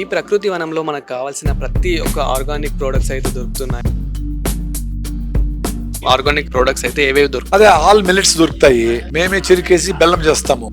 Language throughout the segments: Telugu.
ఈ ప్రకృతి వనంలో మనకు కావాల్సిన ప్రతి ఒక్క ఆర్గానిక్ ప్రోడక్ట్స్ అయితే దొరుకుతున్నాయి. ఆర్గానిక్ ప్రోడక్ట్స్ అయితే ఏవేవి దొరుకుతాయి? అదే ఆల్ మిల్లెట్స్ దొరుకుతాయి. మేమే చెరికేసి బెల్లం చేస్తాము.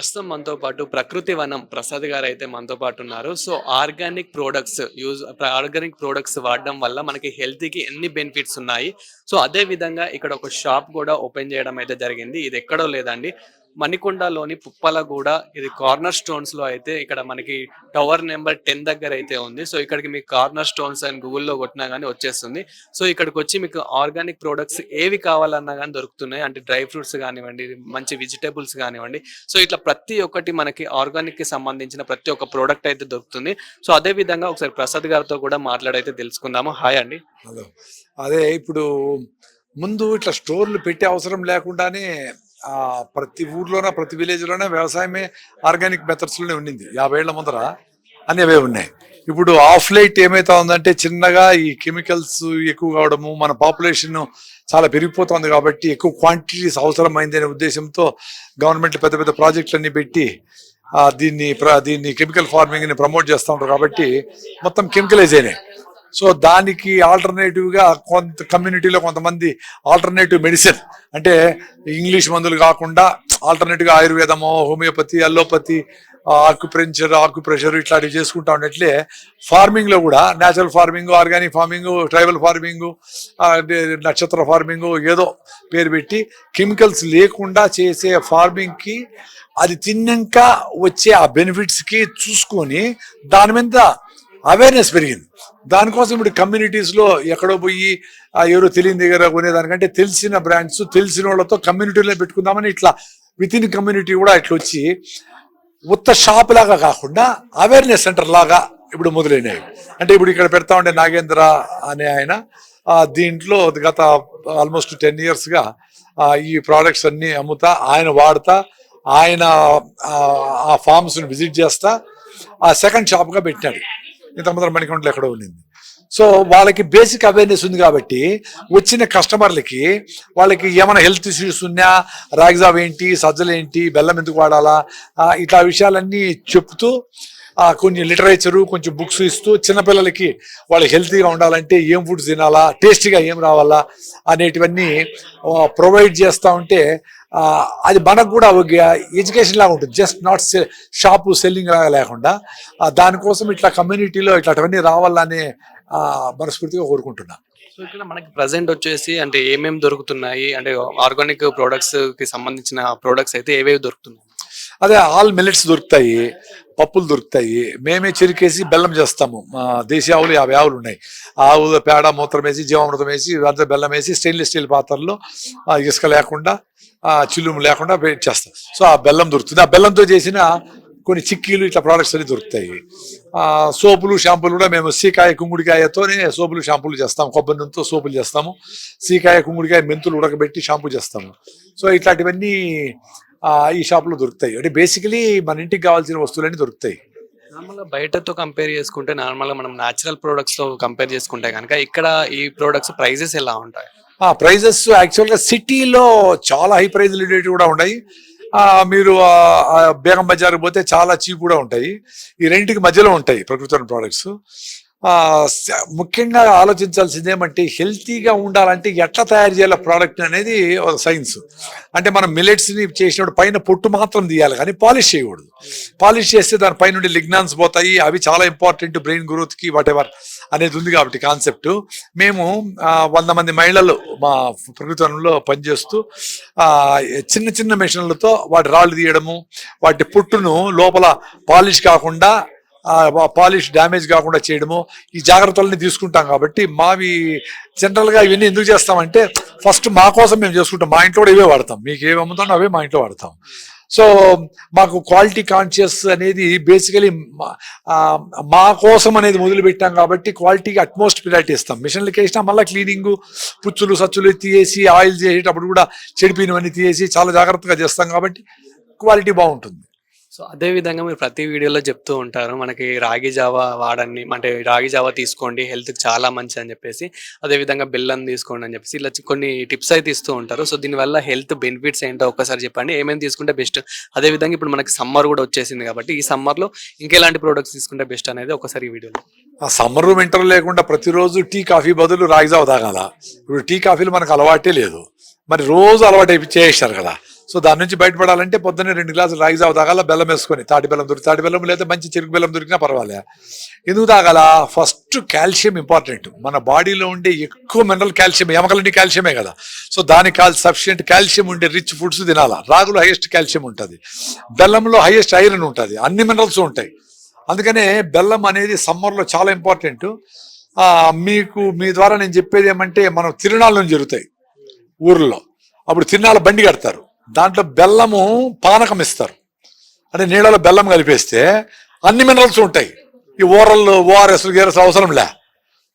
ప్రస్తుతం మనతో పాటు ప్రకృతి వనం ప్రసాద్ గారు అయితే మనతో పాటు ఉన్నారు. So organic products use organic products వాడడం వల్ల మనకి హెల్త్కి ఎన్ని బెనిఫిట్స్ ఉన్నాయి? సో అదే విధంగా ఇక్కడ ఒక షాప్ కూడా ఓపెన్ చేయడం అయితే జరిగింది. ఇది ఎక్కడో లేదండి. మణికొండలోని పుప్పలగూడ ఇది కార్నర్ స్టోన్స్లో అయితే ఇక్కడ మనకి టవర్ నెంబర్ టెన్ దగ్గర అయితే ఉంది. సో ఇక్కడికి మీకు కార్నర్ స్టోన్స్ అని గూగుల్లో కొట్టినా కానీ వచ్చేస్తుంది. సో ఇక్కడికి వచ్చి మీకు ఆర్గానిక్ ప్రోడక్ట్స్ ఏవి కావాలన్నా కానీ దొరుకుతున్నాయి. అంటే డ్రై ఫ్రూట్స్ కానివ్వండి మంచి వెజిటేబుల్స్ కానివ్వండి. సో ఇట్లా ప్రతి ఒక్కటి మనకి ఆర్గానిక్కి సంబంధించిన ప్రతి ఒక్క ప్రోడక్ట్ అయితే దొరుకుతుంది. సో అదే విధంగా ఒకసారి ప్రసాద్ గారితో కూడా మాట్లాడైతే తెలుసుకుందాము. హాయ్ అండి. హలో అదే ఇప్పుడు ముందు ఇట్లా స్టోర్లు పెట్టే అవసరం లేకుండానే ప్రతి ఊర్లోన ప్రతి విలేజ్లోనే వ్యవసాయమే ఆర్గానిక్ మెథడ్స్లోనే ఉండింది. యాభై ఏళ్ళ ముందర అన్ని అవే ఉన్నాయి. ఇప్పుడు ఆఫ్ లైట్ ఏమైతా ఉందంటే చిన్నగా ఈ కెమికల్స్ ఎక్కువ కావడము మన పాపులేషన్ చాలా పెరిగిపోతుంది కాబట్టి ఎక్కువ క్వాంటిటీస్ అవసరమైంది అనే ఉద్దేశంతో గవర్నమెంట్ పెద్ద పెద్ద ప్రాజెక్టులన్నీ పెట్టి దీన్ని ప్ర- దీన్ని కెమికల్ ఫార్మింగ్ని ప్రమోట్ చేస్తూ ఉంటారు కాబట్టి మొత్తం కెమికలైజ్ అయినాయి. సో దానికి ఆల్టర్నేటివ్గా కొంత కమ్యూనిటీలో కొంతమంది ఆల్టర్నేటివ్ మెడిసిన్ అంటే ఇంగ్లీష్ మందులు కాకుండా ఆల్టర్నేటివ్గా ఆయుర్వేదము హోమియోపతి అల్లోపతి ఆక్యుప్రెంచర్ ఆక్యుప్రెషర్ ఇట్లాంటివి చేసుకుంటా ఉన్నట్లే ఫార్మింగ్లో కూడా natural farming organic farming tribal farming నక్షత్ర ఫార్మింగ్ ఏదో పేరు పెట్టి కెమికల్స్ లేకుండా చేసే ఫార్మింగ్కి అది తిన్నాక వచ్చే ఆ బెనిఫిట్స్కి చూసుకొని దాని మీద అవేర్నెస్ పెరిగింది. దానికోసం ఇప్పుడు కమ్యూనిటీస్లో ఎక్కడో పోయి ఎవరో తెలియని దగ్గర కొనేదానికంటే తెలిసిన బ్రాండ్స్ తెలిసిన వాళ్ళతో కమ్యూనిటీలో పెట్టుకుందామని ఇట్లా విత్ ఇన్ కమ్యూనిటీ కూడా ఇట్లా వచ్చి ఉత్త షాప్ లాగా కాకుండా అవేర్నెస్ సెంటర్ లాగా ఇప్పుడు మొదలైనవి అంటే ఇప్పుడు ఇక్కడ పెడతా ఉండే నాగేంద్ర అనే ఆయన దీంట్లో గత ఆల్మోస్ట్ టెన్ ఇయర్స్గా ఈ ప్రోడక్ట్స్ అన్నీ అమ్ముతా ఆయన వాడతా ఆయన ఆ, ఫార్మ్స్ని విజిట్ చేస్తా ఆ సెకండ్ షాప్గా పెట్టినాడు. ఇంతకుముందర మణికంఠలు ఎక్కడో ఉన్నింది సో వాళ్ళకి బేసిక్ అవేర్నెస్ ఉంది కాబట్టి వచ్చిన కస్టమర్లకి వాళ్ళకి ఏమైనా హెల్త్ ఇష్యూస్ ఉన్నా రాగిజావ్ ఏంటి సజ్జలు ఏంటి బెల్లం ఎందుకు వాడాలా ఇట్లా విషయాలన్నీ చెప్తూ కొన్ని లిటరేచరు కొంచెం బుక్స్ ఇస్తూ చిన్నపిల్లలకి వాళ్ళు హెల్తీగా ఉండాలంటే ఏం ఫుడ్స్ తినాలా టేస్టీగా ఏం రావాలా అనేటివన్నీ ప్రొవైడ్ చేస్తూ ఉంటే అది మనకు కూడా ఒక ఎడ్యుకేషన్ లాగా ఉంటుంది. జస్ట్ నాట్ షాపు సెల్లింగ్ లాగా లేకుండా దానికోసం ఇట్లా కమ్యూనిటీలో ఇట్లాంటివన్నీ రావాలనే మనస్ఫూర్తిగా కోరుకుంటున్నా. సో ఇక్కడ మనకి ప్రజెంట్ వచ్చేసి అంటే ఏమేమి దొరుకుతున్నాయి? అంటే ఆర్గానిక్ ప్రోడక్ట్స్కి సంబంధించిన ప్రోడక్ట్స్ అయితే ఏవేవి దొరుకుతున్నాయి? అదే ఆల్ మిల్లెట్స్ దొరుకుతాయి పప్పులు దొరుకుతాయి. మేమే చెరికేసి బెల్లం చేస్తాము. మా దేశీ ఆవులు యాభై ఆవులు ఉన్నాయి. ఆవు పేడ మూత్రం వేసి జీవామృతం వేసి అంతా బెల్లం వేసి స్టెయిన్లెస్ స్టీల్ పాత్రల్లో ఇసుక లేకుండా చిల్లుము లేకుండా చేస్తాం. సో ఆ బెల్లం దొరుకుతుంది. ఆ బెల్లంతో చేసిన కొన్ని చిక్కీలు ఇట్లా ప్రోడక్ట్స్ అన్ని దొరుకుతాయి. సోపులు షాంపూలు కూడా మేము సీకాయ కుంగుడికాయతోనే సోపులు షాంపూలు చేస్తాం. కొబ్బరి నూనెతో సోపులు చేస్తాము. సీకాయ కుంగుడికాయ మెంతులు ఉడకబెట్టి షాంపూ చేస్తాము. సో ఇట్లాంటివన్నీ ఈ షాప్లో దొరుకుతాయి. అంటే బేసికలీ మన ఇంటికి కావాల్సిన వస్తువులన్నీ దొరుకుతాయి. నార్మల్గా బయటతో కంపేర్ చేసుకుంటే నార్మల్గా మనం న్యాచురల్ ప్రోడక్ట్స్తో కంపేర్ చేసుకుంటే కనుక ఇక్కడ ఈ ప్రోడక్ట్స్ ప్రైజెస్ ఎలా ఉంటాయి? ఆ ప్రైజెస్ యాక్చువల్గా సిటీలో చాలా హై ప్రైజ్ ఉండేవి కూడా ఉన్నాయి. ఆ, మీరు బేగం బజార్ పోతే చాలా చీప్ కూడా ఉంటాయి. ఈ రెండింటికి మధ్యలో ఉంటాయి ప్రకృతి ప్రోడక్ట్స్ ముఖ్యంగా ఆలోచించాల్సింది ఏమంటే హెల్తీగా ఉండాలంటే ఎట్లా తయారు చేయాలి ప్రోడక్ట్ అనేది సైన్స్. అంటే మనం మిలెట్స్ని చేసినప్పుడు పైన పొట్టు మాత్రం తీయాలి కానీ పాలిష్ చేయకూడదు. పాలిష్ చేస్తే దాని పైన నుండి లిగ్నాన్స్ పోతాయి అవి చాలా ఇంపార్టెంట్ బ్రెయిన్ గ్రోత్కి వాట్ ఎవర్ అనేది ఉంది కాబట్టి కాన్సెప్ట్. మేము వంద మంది మహిళలు మా ప్రభుత్వంలో పనిచేస్తూ చిన్న చిన్న మెషిన్లతో వాటి రాళ్ళు తీయడము వాటి పుట్టును లోపల పాలిష్ కాకుండా పాలిష్ డ్యామేజ్ కాకుండా చేయడము ఈ జాగ్రత్తలని తీసుకుంటాం కాబట్టి మావి జనరల్గా ఇవన్నీ ఎందుకు చేస్తామంటే ఫస్ట్ మా కోసం మేము చేసుకుంటాం. మా ఇంట్లో కూడా ఇవే వాడతాం. మీకు ఏవి అమ్ముతానో అవే మా ఇంట్లో వాడతాం. సో మాకు క్వాలిటీ కాన్షియస్ అనేది బేసికలీ మా కోసం అనేది మొదలుపెట్టాం కాబట్టి క్వాలిటీకి అట్మోస్ట్ ప్రియారిటీ ఇస్తాం. మిషన్లకి వేసినా మళ్ళీ క్లీనింగ్ పుచ్చులు సచ్చులు తీసేసి ఆయిల్ చేసేటప్పుడు కూడా చెడిపోయినవన్నీ తీసేసి చాలా జాగ్రత్తగా చేస్తాం కాబట్టి క్వాలిటీ బాగుంటుంది. సో అదే విధంగా మీరు ప్రతి వీడియోలో చెప్తూ ఉంటారు మనకి రాగి జావా వాడండి అంటే రాగి జావా తీసుకోండి హెల్త్కి చాలా మంచి అని చెప్పేసి అదే విధంగా బెల్లం తీసుకోండి అని చెప్పేసి ఇలా కొన్ని టిప్స్ అయితే ఇస్తూ ఉంటారు. సో దీనివల్ల హెల్త్ బెనిఫిట్స్ ఏంటో ఒక్కసారి చెప్పండి. ఏమేమి తీసుకుంటే బెస్ట్? అదే విధంగా ఇప్పుడు మనకి సమ్మర్ కూడా వచ్చేసింది కాబట్టి ఈ సమ్మర్లో ఇంకెలాంటి ప్రోడక్ట్స్ తీసుకుంటే బెస్ట్ అనేది ఒకసారి ఈ వీడియోలో. ఆ సమ్మర్ వింటర్ లేకుండా ప్రతిరోజు టీ కాఫీ బదులు రాగి జావ తాగాల? ఇప్పుడు టీ కాఫీలు మనకు అలవాటే లేదు. మరి రోజు అలవాటు చేసేసారు కదా. సో దాని నుంచి బయటపడాలంటే పొద్దున్నే రెండు గ్లాసులు రాగి జావ తాగాల బెల్లం వేసుకొని. తాటి బెల్లం దొరికి తాటి బెల్లం లేదా మంచి చెరుకు బెల్లం దొరికినా పర్వాలే. ఎందుకు తాగాల? First calcium important. మన బాడీలో ఉండే ఎక్కువ మినరల్ కాల్షియం ఎమకలంటే కాల్షియమే కదా. సో దానికి కాల్ సఫిషియంట్ కాల్షియం ఉండే రిచ్ ఫుడ్స్ తినాలా. రాగులో హైయెస్ట్ కాల్షియం ఉంటుంది. బెల్లంలో హైయెస్ట్ ఐరన్ ఉంటుంది. అన్ని మినరల్స్ ఉంటాయి. అందుకనే బెల్లం అనేది సమ్మర్లో చాలా ఇంపార్టెంట్. మీకు మీ ద్వారా నేను చెప్పేది ఏమంటే మనం తిరునాళ్ళు జరుగుతాయి. ఊర్లో. అప్పుడు తిరునాళ్ళ బండి కడతారు. దాంట్లో బెల్లము పానకం ఇస్తారు. అంటే నీళ్ళలో బెల్లం కలిపేస్తే అన్ని మినరల్స్ ఉంటాయి. ఈ ఓరల్ ఓఆర్ఎస్ గీరస్ అవసరం లే.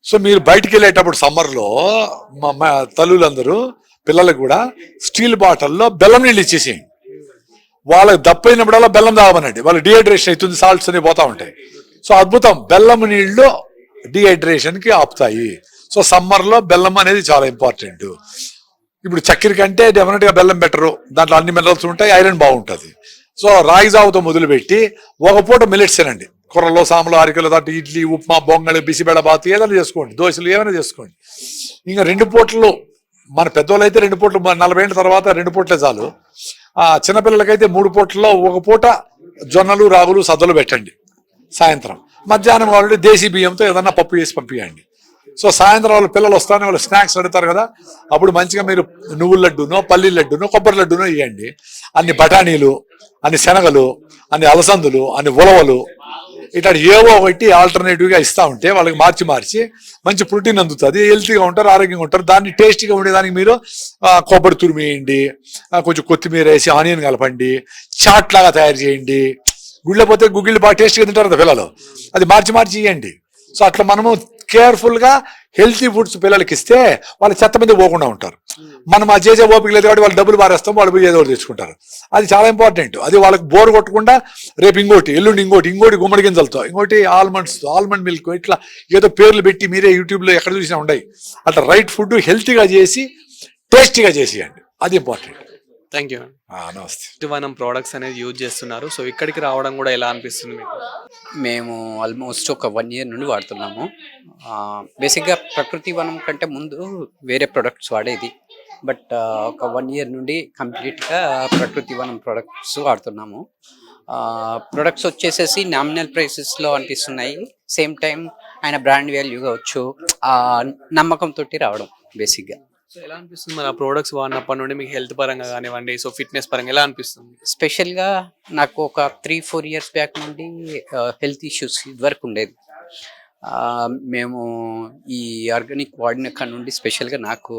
సో మీరు బయటికి వెళ్ళేటప్పుడు సమ్మర్లో మా మా తల్లులందరూ పిల్లలకు కూడా స్టీల్ బాటిల్లో బెల్లం నీళ్ళు ఇచ్చేసేయండి. వాళ్ళకి దప్పైనప్పుడల్లా బెల్లం తాగమనండి. వాళ్ళు డిహైడ్రేషన్ అవుతుంది సాల్ట్స్ అనేవి పోతూ ఉంటాయి. సో అద్భుతం. బెల్లం నీళ్ళు డిహైడ్రేషన్కి ఆపుతాయి. సో సమ్మర్లో బెల్లం అనేది చాలా ఇంపార్టెంట్ ఇప్పుడు చక్కెర కంటే డెఫినెట్గా బెల్లం బెటరు దాంట్లో అన్ని మినరల్స్ ఉంటాయి ఐరన్ బాగుంటుంది. సో రాగి జావుతో మొదలుపెట్టి ఒక పూట మిలెట్స్ తినండి. కూరలో సాములు అరికలు దాటి ఇడ్లీ ఉప్మా బొంగళి బిసిబెడ బాతు ఏదైనా చేసుకోండి. దోశలు ఏమైనా చేసుకోండి. ఇంకా రెండు పూటలు మన పెద్దోళ్ళు అయితే రెండు పూటలు నలభై ఏళ్ళ తర్వాత రెండు పూటలే చాలు. చిన్నపిల్లలకైతే మూడు పూటల్లో ఒక పూట జొన్నలు రాగులు సద్దలు పెట్టండి. సాయంత్రం. మధ్యాహ్నం ఆల్రెడీ దేశీ బియ్యంతో ఏదన్నా పప్పు చేసి పంపించండి సో సాయంత్రం వాళ్ళు పిల్లలు వస్తానే వాళ్ళు స్నాక్స్ అడుగుతారు కదా. అప్పుడు మంచిగా మీరు నువ్వుల లడ్డునో పల్లి లడ్డునో కొబ్బరి లడ్డునో ఇవ్వండి అన్ని బఠానీలు అన్ని శనగలు అన్ని అలసందులు అన్ని ఉలవలు ఇట్లాంటి ఏవో ఒకటి ఆల్టర్నేటివ్గా ఇస్తూ ఇస్తా ఉంటే వాళ్ళకి మార్చి మార్చి మంచి ప్రోటీన్ అందుతుంది. హెల్తీగా ఉంటారు ఆరోగ్యంగా ఉంటారు. దాన్ని టేస్టీగా ఉండేదానికి మీరు కొబ్బరి తురిమి వేయండి కొంచెం కొత్తిమీర వేసి ఆనియన్ కలపండి చాట్ లాగా తయారు చేయండి. గుళ్ళో పోతే గుగ్గిళ్ళు బాగా టేస్ట్గా తింటారు కదా పిల్లలు. అది మార్చి మార్చి ఇవ్వండి సో అట్లా మనము కేర్ఫుల్గా హెల్తీ ఫుడ్స్ పిల్లలకి ఇస్తే వాళ్ళు చెత్త మీద పోకుండా ఉంటారు. మనం ఆ చేసే ఓపిక లేదు కాబట్టి వాళ్ళు డబ్బులు మారేస్తాం వాళ్ళు ఏదో ఒకటి తెచ్చుకుంటారు. అది చాలా ఇంపార్టెంట్ అది వాళ్ళకి బోర్ కొట్టకుండా రేపు ఇంకోటి ఎల్లుండి ఇంకోటి ఇంకోటి గుమ్మడి గింజలతో ఇంకోటి ఆల్మండ్స్ ఆల్మండ్ మిల్క్ ఇట్లా ఏదో పేర్లు పెట్టి మీరే యూట్యూబ్లో ఎక్కడ చూసినా ఉన్నాయి. అట్లా రైట్ ఫుడ్ హెల్తీగా చేసి టేస్టీగా చేసేయండి. అది ఇంపార్టెంట్ థ్యాంక్ యూ నమస్తే. మనం ప్రోడక్ట్స్ అనేది యూజ్ చేస్తున్నారు. సో ఇక్కడికి రావడం కూడా ఎలా అనిపిస్తుంది మీకు? మేము ఆల్మోస్ట్ ఒక వన్ ఇయర్ నుండి వాడుతున్నాము. బేసిక్గా ప్రకృతి వనం కంటే ముందు వేరే ప్రొడక్ట్స్ వాడేది. బట్ ఒక వన్ ఇయర్ నుండి కంప్లీట్గా ప్రకృతి వనం ప్రొడక్ట్స్ వాడుతున్నాము. ప్రొడక్ట్స్ వచ్చేసేసి నామినల్ ప్రైసెస్లో అనిపిస్తున్నాయి. సేమ్ టైం ఆయన బ్రాండ్ వాల్యూ కావచ్చు. ఆ నమ్మకంతో రావడం బేసిక్గా సో ఎలా అనిపిస్తుంది మరి ఆ ప్రోడక్ట్స్ వాడినప్పటి నుండి మీకు హెల్త్ పరంగా కానివ్వండి సో ఫిట్నెస్ పరంగా ఎలా అనిపిస్తుంది? స్పెషల్గా నాకు ఒక త్రీ ఫోర్ ఇయర్స్ బ్యాక్ నుండి హెల్త్ ఇష్యూస్ ఇదివరకు ఉండేది. మేము ఈ ఆర్గానిక్ వాడిన కాడ నుండి స్పెషల్గా నాకు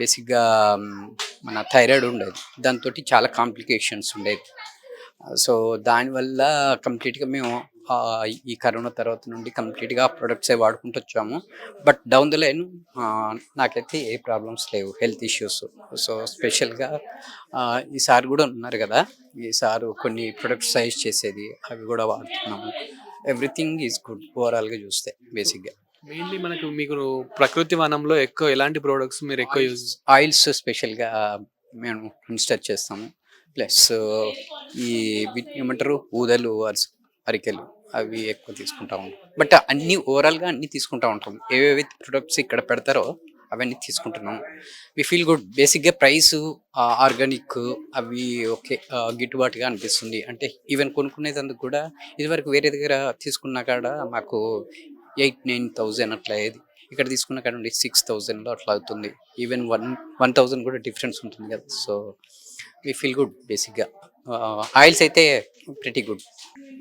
బేసిక్గా మన థైరాయిడ్ ఉండేది. దాంతో చాలా కాంప్లికేషన్స్ ఉండేది సో దానివల్ల కంప్లీట్గా మేము ఈ కరోనా తర్వాత నుండి కంప్లీట్గా ప్రొడక్ట్సే వాడుకుంటూ వచ్చాము. బట్ డౌన్ ద లైన్ నాకైతే ఏ ప్రాబ్లమ్స్ లేవు హెల్త్ ఇష్యూస్. సో స్పెషల్గా ఈ సార్ కూడా ఉన్నారు కదా ఈ సారు కొన్ని ప్రొడక్ట్స్ సజెస్ట్ చేసేది అవి కూడా వాడుతున్నాము. ఎవ్రీథింగ్ ఈజ్ గుడ్ ఓవరాల్గా చూస్తే బేసిక్గా. మెయిన్లీ మనకు మీకు ప్రకృతి వనంలో ఎక్కువ ఎలాంటి ప్రోడక్ట్స్ మీరు ఎక్కువ యూజ్ ఆయిల్స్ స్పెషల్గా మేము కన్స్ట్రక్ట్ చేస్తాము. ప్లస్ ఈ ఏమంటారు ఊదలు అరికెలు. అవి ఎక్కువ తీసుకుంటా ఉంటాం. బట్ అన్ని ఓవరాల్గా అన్ని తీసుకుంటా ఉంటాం. ఏవేవి ప్రొడక్ట్స్ ఇక్కడ పెడతారో అవన్నీ తీసుకుంటున్నాం. వి ఫీల్ గుడ్ బేసిక్గా ప్రైస్ ఆర్గానిక్ అవి ఓకే గిట్టుబాటుగా అనిపిస్తుంది. అంటే ఈవెన్ కొనుక్కునేందుకు కూడా ఇదివరకు వేరే దగ్గర తీసుకున్న కాడ మాకు ఎయిట్ నైన్ థౌజండ్ అట్లా అయ్యేది. ఇక్కడ తీసుకున్న కాడ నుండి సిక్స్ థౌజండ్లో అట్లా అవుతుంది. ఈవెన్ వన్ వన్ థౌజండ్ కూడా డిఫరెన్స్ ఉంటుంది కదా. సో వి ఫీల్ గుడ్ బేసిక్గా ఆయిల్స్ అయితే ప్రిటీ గుడ్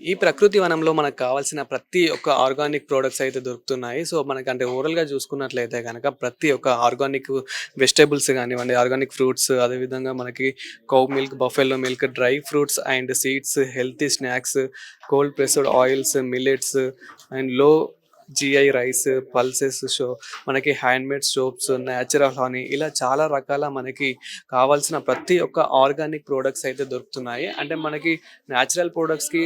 ఈ ప్రకృతి వనంలో మనకు కావాల్సిన ప్రతి ఒక్క ఆర్గానిక్ ప్రోడక్ట్స్ అయితే దొరుకుతున్నాయి. సో మనకి అంటే ఓవరల్గా చూసుకున్నట్లయితే కనుక ప్రతి ఒక్క ఆర్గానిక్ వెజిటేబుల్స్ కానివ్వండి ఆర్గానిక్ ఫ్రూట్స్ అదేవిధంగా మనకి cow milk buffalo milk dry fruits and seeds healthy snacks cold pressed oils millets అండ్లో GI rice pulses show మనకి hand made soaps natural honey ఇలా చాలా రకాల మనకి కావాల్సిన ప్రతి ఒక్క ఆర్గానిక్ ప్రోడక్ట్స్ అయితే దొరుకుతున్నాయి. అంటే మనకి న్యాచురల్ ప్రోడక్ట్స్కి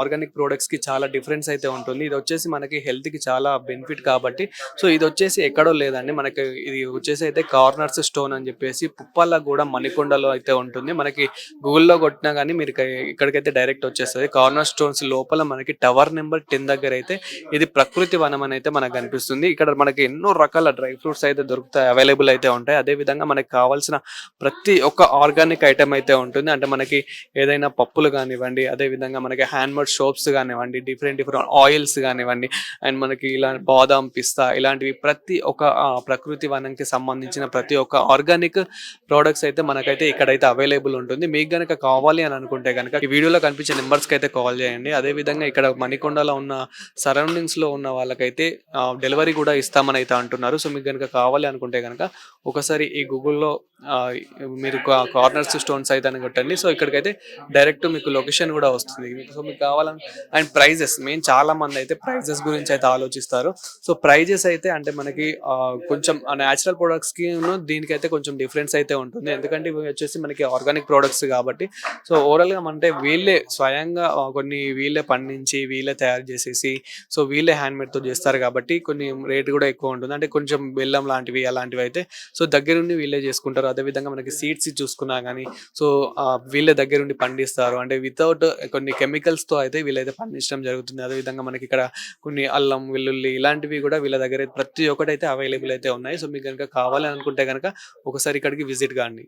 ఆర్గానిక్ ప్రోడక్ట్స్కి చాలా డిఫరెన్స్ అయితే ఉంటుంది. ఇది వచ్చేసి మనకి హెల్త్కి చాలా బెనిఫిట్ కాబట్టి. సో ఇది వచ్చేసి ఎక్కడో లేదండి. మనకి ఇది వచ్చేసి అయితే కార్నర్స్ స్టోన్ అని చెప్పేసి పుప్పాల కూడా మణికొండలో అయితే ఉంటుంది. మనకి గూగుల్లో కొట్టినా కానీ మీరు ఇక్కడికైతే డైరెక్ట్ వచ్చేస్తుంది. కార్నర్ స్టోన్స్ లోపల మనకి టవర్ నెంబర్ టెన్ దగ్గర అయితే ఇది ప్రకృతి వనం అని అయితే మనకు కనిపిస్తుంది. ఇక్కడ మనకి ఎన్నో రకాల డ్రై ఫ్రూట్స్ అయితే దొరుకుతాయి అవైలబుల్ అయితే ఉంటాయి. అదే విధంగా మనకి కావాల్సిన ప్రతి ఒక్క ఆర్గానిక్ ఐటమ్ అయితే ఉంటుంది. అంటే మనకి ఏదైనా పప్పులు కానివ్వండి అదే విధంగా మనకి హ్యాండ్ మేడ్ సోప్స్ కానివ్వండి డిఫరెంట్ డిఫరెంట్ ఆయిల్స్ కానివ్వండి అండ్ మనకి ఇలా బాదాం పిస్తా ఇలాంటివి ప్రతి ఒక్క ప్రకృతి వనంకి సంబంధించిన ప్రతి ఒక్క ఆర్గానిక్ ప్రోడక్ట్స్ అయితే మనకైతే ఇక్కడైతే అవైలబుల్ ఉంటుంది. మీకు గనక కావాలి అని అనుకుంటే కనుక ఈ వీడియోలో కనిపించే నెంబర్స్కి అయితే కాల్ చేయండి. అదే విధంగా ఇక్కడ మణికొండలో ఉన్న సరౌండింగ్స్లో ఉన్న వాళ్ళకైతే డెలివరీ కూడా ఇస్తామని అయితే అంటున్నారు. సో మీకు కనుక కావాలి అనుకుంటే కనుక ఒకసారి ఈ గూగుల్లో మీరు కార్నర్స్ స్టోన్స్ అయితే అని కొట్టండి. సో ఇక్కడికైతే డైరెక్ట్ మీకు లొకేషన్ కూడా వస్తుంది. సో మీకు కావాలని అండ్ ప్రైజెస్ మెయిన్ చాలా మంది అయితే ప్రైజెస్ గురించి అయితే ఆలోచిస్తారు. సో ప్రైజెస్ అయితే అంటే మనకి ఆ, కొంచెం న్యాచురల్ ప్రొడక్ట్స్కి దీనికైతే కొంచెం డిఫరెన్స్ అయితే ఉంటుంది. ఎందుకంటే ఇవి వచ్చేసి మనకి ఆర్గానిక్ ప్రొడక్ట్స్ కాబట్టి సో ఓవరాల్గా అంటే వీళ్ళే స్వయంగా కొన్ని వీళ్ళే పండించి వీళ్ళే తయారు చేసేసి సో వీళ్ళే హ్యాండ్మేడ్తో తో చేస్తారు కాబట్టి కొన్ని రేట్ కూడా ఎక్కువ ఉంటుంది. అంటే కొంచెం బెల్లం లాంటివి అలాంటివి అయితే సో దగ్గరుండి వీళ్ళే చేసుకుంటారు. అదే విధంగా మనకి సీడ్స్ చూసుకున్నా కానీ సో వీళ్ళే దగ్గరుండి పండిస్తారు. అంటే వితౌట్ కొన్ని కెమికల్స్తో అయితే వీళ్ళైతే పండించడం జరుగుతుంది. అదే విధంగా మనకి ఇక్కడ కొన్ని అల్లం వెల్లుల్లి ఇలాంటివి కూడా వీళ్ళ దగ్గర ప్రతి ఒక్కటి అయితే అవైలబుల్ అయితే ఉన్నాయి. సో మీకు కనుక కావాలి అనుకుంటే కనుక ఒకసారి ఇక్కడికి విజిట్ కాండి